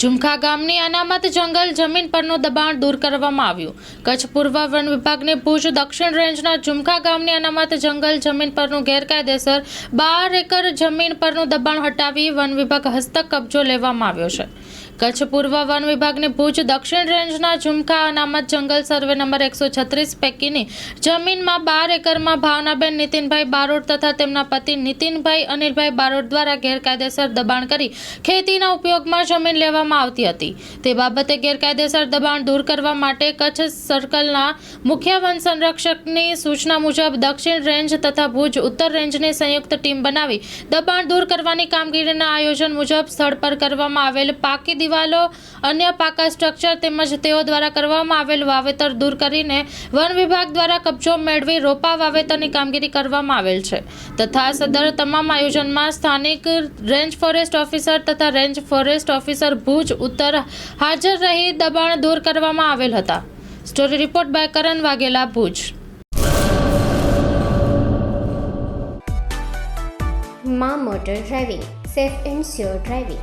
ઝુમખા ગામની અનામત જંગલ જમીન પરનું દબાણ દૂર કરવામાં આવ્યું. કચ્છ પૂર્વ વન વિભાગની ભુજ દક્ષિણ રેન્જના ઝુમખા ગામની અનામત જંગલ જમીન પરનું ગેરકાયદેસર બાર એકર જમીન પરનું દબાણ હટાવી વન વિભાગ હસ્તક કબજો લેવામાં આવ્યો છે. કચ્છ પૂર્વ વન વિભાગની ભુજ દક્ષિણ રેન્જના ઝુમખા અનામત જંગલ સર્વે નંબર એકસો છત્રીસ પૈકીની જમીનમાં બાર એકરમાં ભાવનાબેન નીતિનભાઈ બારોટ તથા તેમના પતિ નીતિનભાઈ અનિલભાઈ બારોટ દ્વારા ગેરકાયદેસર દબાણ કરી ખેતીના ઉપયોગમાં જમીન લેવામાં આવતી હતી. તે બાબતે ગેરકાયદેસર દબાણ દૂર કરવા માટે કચ્છ સર્કલના મુખ્ય વન સંરક્ષકની સૂચના મુજબ દક્ષિણ રેન્જ તથા ભુજ ઉત્તર રેન્જની સંયુક્ત ટીમ બનાવી દબાણ દૂર કરવાની કામગીરીના આયોજન મુજબ સ્થળ પર કરવામાં આવેલ પાકી દિવાલો અન્ય પાકા સ્ટ્રક્ચર તેમજ તેઓ દ્વારા કરવામાં આવેલ વાવેતર દૂર કરીને વન વિભાગ દ્વારા કબજો મેળવી રોપા વાવેતરની કામગીરી કરવામાં આવેલ છે. તથા સદર તમામ આયોજનમાં સ્થાનિક રેન્જ ફોરેસ્ટ ઓફિસર તથા રેન્જ ફોરેસ્ટ ઓફિસર ભુજ ઉત્તર હાજર રહી દબાણ દૂર કરવામાં આવેલ હતા. Story report by Karan Vaghela, Bhuj. માં motor driving, safe and sure driving.